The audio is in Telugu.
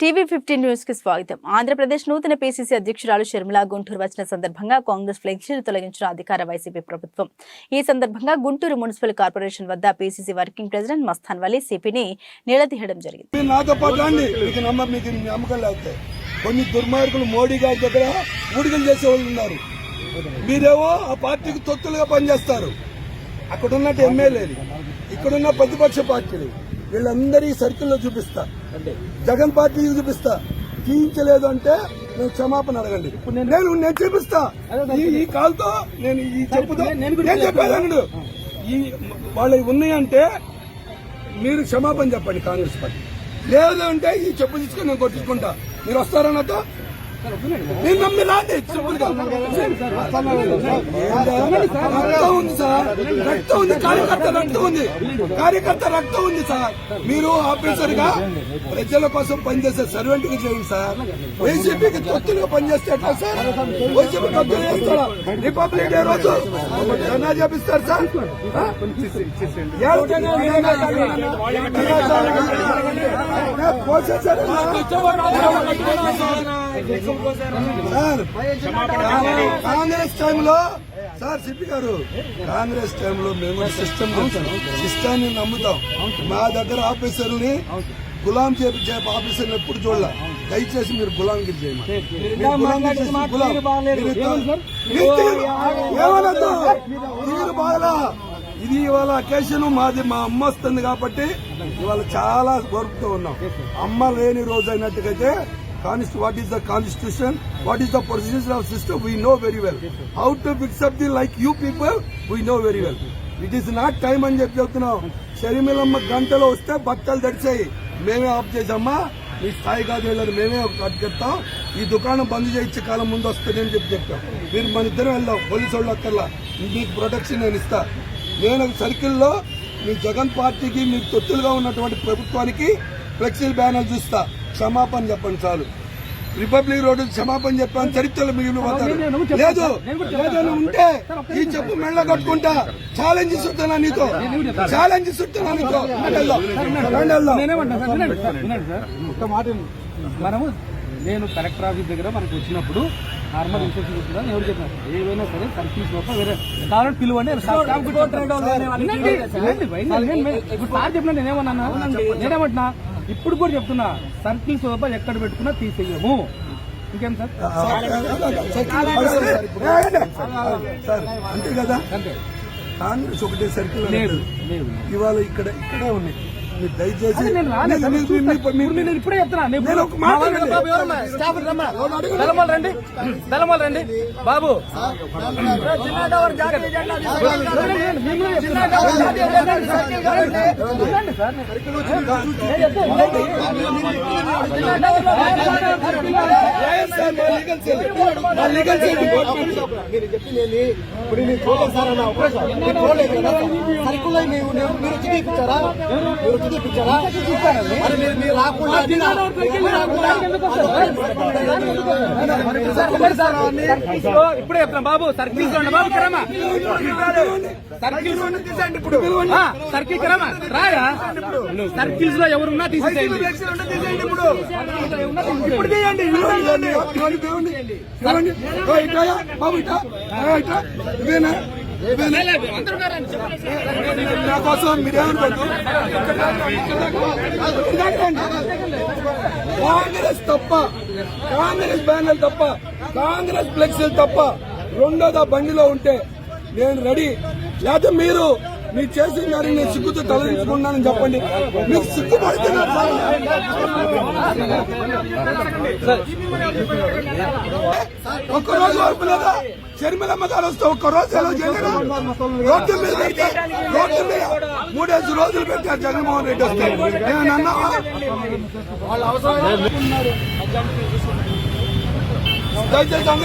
టీవీ ఫిఫ్టీన్ న్యూస్కి స్వాగతం. ఆంధ్రప్రదేశ్ నూతన పీసీసీ అధ్యక్షురాలు షర్మిల గుంటూరు వచ్చిన సందర్భంగా కాంగ్రెస్ ఫ్లెక్సీలు తొలగించిన అధికార వైసీపీ ప్రభుత్వం. ఈ సందర్భంగా గుంటూరు మున్సిపల్ కార్పొరేషన్ వద్ద PCC working president Mastan Vali సిపిని నిలదీయడం జరిగింది. నాతో పాటు కొన్ని దుర్మార్గులు మోడీ గారి దగ్గర ఊడిగలు చేసే వాళ్ళు ఉన్నారు. మీరేమో ఆ పార్టీకి తొత్తులుగా పనిచేస్తారు. అక్కడ ఉన్నట్టు ఎమ్మెల్యేలు ఇక్కడున్న ప్రతిపక్ష పార్టీలు వీళ్ళందరి సర్కిల్లో చూపిస్తారు. జగన్ పార్టీకి చూపిస్తా. తీయించలేదు అంటే నేను క్షమాపణ అడగండి. నేను నేను చూపిస్తా. ఈ- ఈ కాల్తో నేను ఈ చెప్పుతో నేను చెప్పేదానుడు ఈ వాళ్ళవి ఉన్నాయంటే మీరు క్షమాపణ చెప్పండి కాంగ్రెస్ పార్టీ. లేదు అంటే ఈ చెప్పు తీసుకొని నేను కొట్టించుకుంటా. మీరు వస్తారా నాతో? నేను నమ్మి రాండి రక్తం ఉంది సార్ రక్తం ఉంది కార్యకర్త రక్తం ఉంది కార్యకర్త రక్తం ఉంది సార్ మీరు ఆఫీసర్గా ప్రజల కోసం పనిచేసే సర్వెంట్కి చేయండి సార్ వైసీపీకి తొత్తులుగా పనిచేస్తే ఎట్లా సార్ వైసీపీ తొత్తులు చేస్తారా రిపబ్లిక్ డే రోజు జనా చేపిస్తారు సార్ సార్ కాంగ్రెస్ టైంలో సార్ సిపి గారు కాంగ్రెస్ టైంలో మేము సిస్టమ్ సిస్టాన్ని నమ్ముతాం. మా దగ్గర ఆఫీసర్ని గులాం చేపించే ఆఫీసర్ని ఎప్పుడు చూడాల? దయచేసి మీరు గులాంగిరి చేయమని. మీరు బాగలా? ఇది ఇవాళ అకేషన్ మాది మా అమ్మ వస్తుంది కాబట్టి ఇవాళ చాలా గొరుపుతూ ఉన్నాం. అమ్మ లేని రోజు అయినట్టుగైతే what is the constitution what is the procedure of system we know very well how to fix up the like you people we know very well it is not time అని చెప్పి చెప్తున్నాం. షరిమిలమ్మ గంటలో వస్తే బట్టలు తెరిచాయి. మేమే ఆఫ్ చేసామా మీ స్థాయి కాదు వెళ్ళారు మేమే కట్ చెప్తాం. ఈ దుకాణం బంద్ చేయించే కాలం ముందు వస్తుంది అని చెప్పి చెప్తాం. మీరు మన ఇద్దరం వెళ్దాం. పోలీసు వాళ్ళు అక్కర్లా. మీకు ప్రొటెక్షన్ నేను ఇస్తా. నేను సర్కిల్లో మీ జగన్ పార్టీకి మీకు తొత్తులుగా ఉన్నటువంటి ప్రభుత్వానికి ఫ్లెక్సీల్ బ్యానర్ చూస్తా. క్షమాపణ చెప్పండి చాలు. రిపబ్లిక్ రోడ్డు క్షమాపణ చెప్పాను చరిత్రలో మిగిలిన లేదు ఏదైనా ఉంటే ఈ చెప్పు మెళ్ళ కట్టుకుంటా. ఛాలెంజ్ ఇస్తున్నా నీతో. ఛాలెంజ్ ఇస్తున్నా నీతో. మనము నేను కలెక్టర్ ఆఫీస్ దగ్గర మనకు వచ్చినప్పుడు నార్మల్ ఇన్స్ట్రక్షన్ ఇస్తున్నాను ఎవరు చెప్పినారు ఏవైనా సరే సర్కిల్స్ లోపల వేరే కావాలంటే పిలువండి సార్ చెప్పిన నేనేమన్నా నేనేమంటున్నా? ఇప్పుడు కూడా చెప్తున్నా సర్కిల్స్ లోపల ఎక్కడ పెట్టుకున్నా తీసేయము. ఇంకేం సార్? సార్ అంతే కదా? కాంగ్రెస్ ఒకటే సర్కిల్ లేదు లేదు. ఇవాళ ఇక్కడ ఇక్కడే ఉన్నాయి. దయచేసి నేను ఇప్పుడు నేను ఇప్పుడే చెప్తున్నా రండి దళమాలు రండి బాబు సార్. మీరు చెప్పింది? ఇప్పుడు నేను చూడలేదు సార్ అన్న ఒక్కసారి. మీరు చూడలేదు కదా సర్కుల్లో మీరు మీరు మీరు వచ్చి తీపిచ్చారా మీరు వచ్చి తీపిచ్చారా మరి మీరు మీరు రాకుండా అన్ని నా- మీరు రాకుండా సర్కిల్స్లో ఇప్పుడే బాబు సర్కిల్స్లో. బాబు కరమా సర్కిల్స్ ఇప్పుడు సర్కిల్ కరమా రాయా సర్కిల్స్లో ఎవరున్నా తీసేసేయండి ఇప్పుడు తీయండి ఇవ్వండి, ఇవ్వండి, ఇవ్వండి, బాబు ఇటా? ఇటా? ఇవేనా? నా కోసం కాంగ్రెస్ తప్ప కాంగ్రెస్ బ్యానర్ తప్ప కాంగ్రెస్ ఫ్లెక్సీలు తప్ప రెండోదా బండిలో ఉంటే నేను రెడీ లేకపోతే మీరు మీరు చేసిన గారి నేను సిగ్గుతో తలదించుకున్నానని చెప్పండి. మీకు సిగ్గుపడుతున్నారు ఒక్క రోజు వరకు లేదా? షర్మిలమ్మ గారు వస్తే ఒక్క రోజు సెలవు చేయలేరా రోడ్డు మీద పెడితే రోడ్డు మీద మూడేసి రోజులు పెట్టారు జగన్మోహన్ రెడ్డి వస్తే. నేను అన్నావా? దయచేసి అందరూ